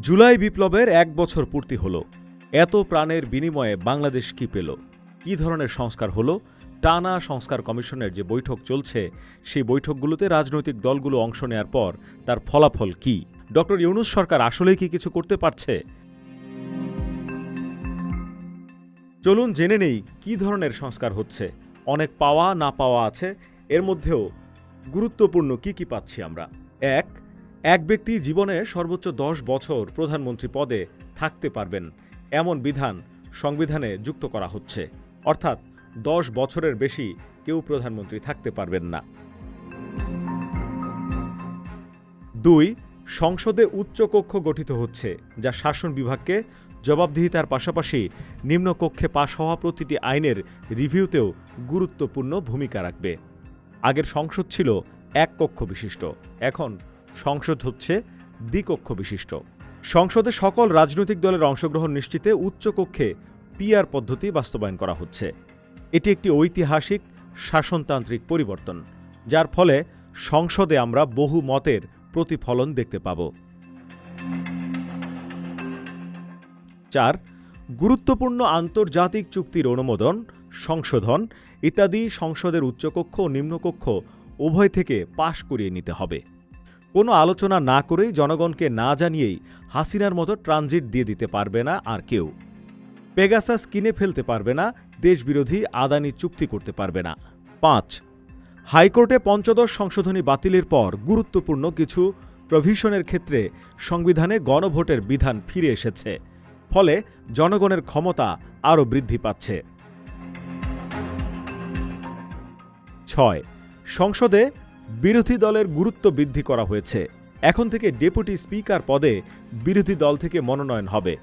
জুলাই বিপ্লবের এক বছর পূর্তি হলো। এত প্রাণের বিনিময়ে বাংলাদেশ কি পেল? কি ধরনের সংস্কার হলো? টানা সংস্কার কমিশনের যে বৈঠক চলছে, সেই বৈঠকগুলোতে রাজনৈতিক দলগুলো অংশ নেয়ার পর তার ফলাফল কি? ডক্টর ইউনুস সরকার আসলেই কি কিছু করতে পারছে? চলুন জেনে নেই কি ধরনের সংস্কার হচ্ছে। অনেক পাওয়া না পাওয়া আছে, এর মধ্যেও গুরুত্বপূর্ণ কি কি পাচ্ছি আমরা? এক এক ব্যক্তি জীবনে সর্বোচ্চ দশ বছর প্রধানমন্ত্রী পদে থাকতে পারবেন, এমন বিধান সংবিধানে যুক্ত করা হচ্ছে। অর্থাৎ দশ বছরের বেশি কেউ প্রধানমন্ত্রী থাকতে পারবেন না। দুই, সংসদে উচ্চকক্ষ গঠিত হচ্ছে, যা শাসন বিভাগকে জবাবদিহিতার পাশাপাশি নিম্নকক্ষে পাশ হওয়া প্রতিটি আইনের রিভিউতেও গুরুত্বপূর্ণ ভূমিকা রাখবে। আগের সংসদ ছিল এক কক্ষ বিশিষ্ট, এখন সংসদ হচ্ছে দ্বিকক্ষ বিশিষ্ট। সংসদে সকল রাজনৈতিক দলের অংশগ্রহণ নিশ্চিতে উচ্চকক্ষে পিআর পদ্ধতি বাস্তবায়ন করা হচ্ছে। এটি একটি ঐতিহাসিক শাসনতান্ত্রিক পরিবর্তন, যার ফলে সংসদে আমরা বহু মতের প্রতিফলন দেখতে পাব। চার, গুরুত্বপূর্ণ আন্তর্জাতিক চুক্তির অনুমোদন, সংশোধন ইত্যাদি সংসদের উচ্চকক্ষ ও নিম্নকক্ষ উভয় থেকে পাশ করিয়ে নিতে হবে। কোনো আলোচনা না করেই জনগণকে না জানিয়েই হাসিনার মতো ট্রানজিট দিয়ে দিতে পারবে না আর কেউ। পেগাসাস কিনে ফেলতে পারবে না, দেশবিরোধী আদানি চুক্তি করতে পারবে না। পাঁচ, হাইকোর্টে পঞ্চদশ সংশোধনী বাতিলের পর গুরুত্বপূর্ণ কিছু প্রভিশনের ক্ষেত্রে সংবিধানে গণভোটের বিধান ফিরে এসেছে। ফলে জনগণের ক্ষমতা আরও বৃদ্ধি পাচ্ছে। ছয়, সংসদে বিরোধী দলের গুরুত্ব বৃদ্ধি করা হয়েছে। এখন থেকে ডেপুটি স্পিকার পদে বিরোধী দল থেকে মনোনয়ন হবে।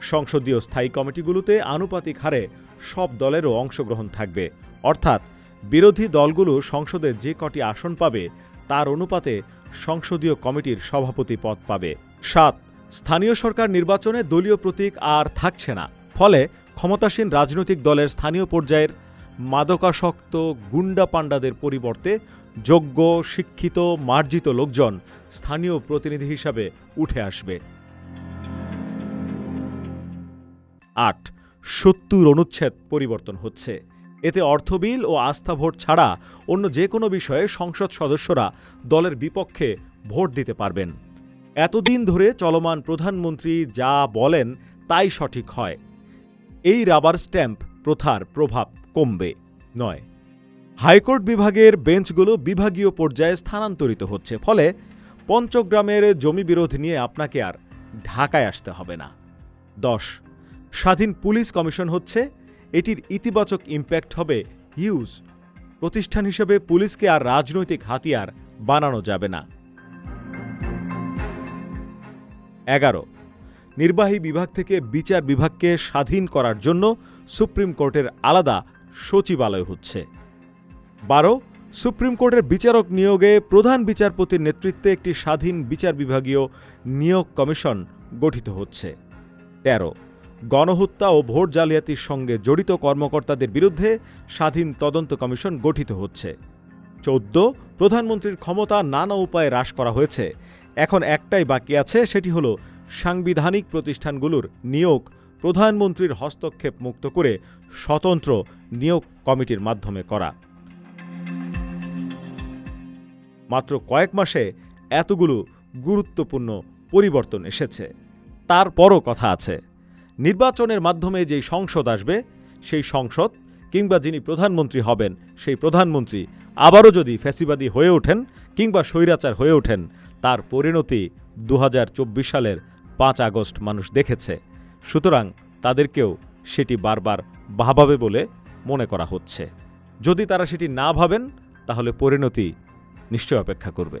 সংসদীয় স্থায়ী কমিটিগুলোতে আনুপাতিক হারে সব দলেরও অংশগ্রহণ থাকবে। অর্থাৎ বিরোধী দলগুলো সংসদে যে কটি আসন পাবে, তার অনুপাতে সংসদীয় কমিটির সভাপতি পদ পাবে। সাত, স্থানীয় সরকার নির্বাচনে দলীয় প্রতীক আর থাকছে না। ফলে ক্ষমতাসীন রাজনৈতিক দলের স্থানীয় পর্যায়ের মাদকাসক্ত গুন্ডা পাণ্ডাদের পরিবর্তে যোগ্য, শিক্ষিত, মার্জিত লোকজন স্থানীয় প্রতিনিধি হিসাবে উঠে আসবে। আট, সত্তর অনুচ্ছেদ পরিবর্তন হচ্ছে। এতে অর্থবিল ও আস্থা ভোট ছাড়া অন্য যে কোনো বিষয়ে সংসদ সদস্যরা দলের বিপক্ষে ভোট দিতে পারবেন। এতদিন ধরে চলমান প্রধানমন্ত্রী যা বলেন তাই সঠিক হয়। এই রাবার স্ট্যাম্প প্রথার প্রভাব কমবে। নয়, হাইকোর্ট বিভাগের বেঞ্চগুলো বিভাগীয় পর্যায়ে স্থানান্তরিত হচ্ছে, ফলে পঞ্চগ্রামের জমি বিরোধ নিয়ে আপনাকে আর ঢাকায় আসতে হবে না। দশ, স্বাধীন পুলিশ কমিশন হচ্ছে, এটির ইতিবাচক ইম্প্যাক্ট হবে হিউজ। প্রতিষ্ঠান হিসেবে পুলিশকে আর রাজনৈতিক হাতিয়ার বানানো যাবে না। এগারো নির্বাহী বিভাগ থেকে বিচার বিভাগকে স্বাধীন করার জন্য সুপ্রিম কোর্টের আলাদা সচিবালয় হচ্ছে। বারো, সুপ্রিম কোর্টের বিচারক নিয়োগে প্রধান বিচারপতির নেতৃত্বে একটি স্বাধীন বিচার বিভাগীয় নিয়োগ কমিশন গঠিত হচ্ছে। তেরো, গণহত্যা ও ভোট জালিয়াতির সঙ্গে জড়িত কর্মকর্তাদের বিরুদ্ধে স্বাধীন তদন্ত কমিশন গঠিত হচ্ছে। চৌদ্দ, প্রধানমন্ত্রীর ক্ষমতা নানা উপায়ে হ্রাস করা হয়েছে। এখন একটাই বাকি আছে, সেটি হল সাংবিধানিক প্রতিষ্ঠানগুলোর নিয়োগ প্রধানমন্ত্রীর হস্তক্ষেপ মুক্ত করে স্বতন্ত্র নিয়োগ কমিটির মাধ্যমে করা। মাত্র কয়েক মাসে এতগুলো গুরুত্বপূর্ণ পরিবর্তন এসেছে। তারপরও কথা আছে। নির্বাচনের মাধ্যমে যেই সংসদ আসবে, সেই সংসদ কিংবা যিনি প্রধানমন্ত্রী হবেন, সেই প্রধানমন্ত্রী আবারও যদি ফ্যাসিবাদী হয়ে ওঠেন কিংবা স্বৈরাচার হয়ে ওঠেন, তার পরিণতি দু হাজার চব্বিশ সালের পাঁচ আগস্ট মানুষ দেখেছে, সুতরাং তাদেরকেও সেটি বারবার ভাবাবে বলে মনে করা হচ্ছে। যদি তারা সেটি না ভাবেন, তাহলে পরিণতি নিশ্চয় অপেক্ষা করবে।